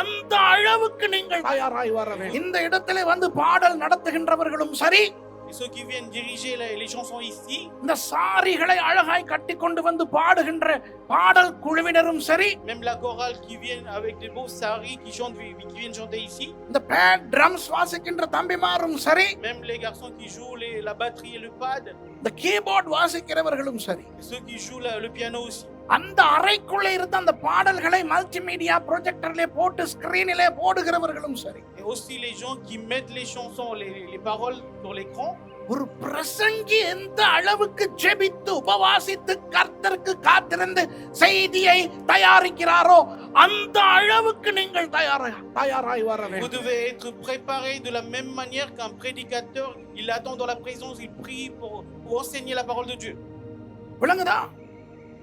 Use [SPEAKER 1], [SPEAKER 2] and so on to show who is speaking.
[SPEAKER 1] அந்த அளவுக்கு நீங்கள் தயாராய் வர வேண்டும் இந்த இடத்திலே வந்து பாடல் நடத்துகின்றவர்களும் சரி
[SPEAKER 2] Et ceux qui viennent diriger les, les chansons ici,
[SPEAKER 1] இந்த சாரிகளை அழகாய் கட்டி கொண்டு வந்து பாடுகின்ற பாடல் குழுவினரும் சரி
[SPEAKER 2] même la chorale qui vient avec des beaux saris qui chantent, qui viennent chanter ici,
[SPEAKER 1] இந்த பேட் ட்ரம்ஸ் வாசிக்கின்ற தம்பிமாரும் சரி
[SPEAKER 2] même les garçons qui jouent les- la batterie et le pad,
[SPEAKER 1] இந்த கீபோர்ட் வாசிக்கிறவர்களும் சரி
[SPEAKER 2] et ceux qui jouent la- le piano aussi.
[SPEAKER 1] அந்த அறைக்குள்ளே இருந்து அந்த பாடல்களை மல்டிமீடியா ப்ரொஜெக்டர்லே போட்டு ஸ்கிரீனிலே போடுகிறவர்களும் சரி
[SPEAKER 2] aussi les gens qui mettent les chansons, les, les paroles sur l'écran.
[SPEAKER 1] ஒரு பிரசங்கி எந்த அளவுக்கு ஜெபித்து உபவாசித்து கர்த்தருக்கு காத்திருந்து செய்தியை தயாரிக்கிறாரோ அந்த அளவுக்கு நீங்கள் தயாராய் தயாராய் வர
[SPEAKER 2] Vous
[SPEAKER 1] வேண்டும்
[SPEAKER 2] devez être préparé de la même manière qu'un prédicateur. Il attend dans la présence, il prie pour, pour enseigner la parole de Dieu.
[SPEAKER 1] விளங்குதா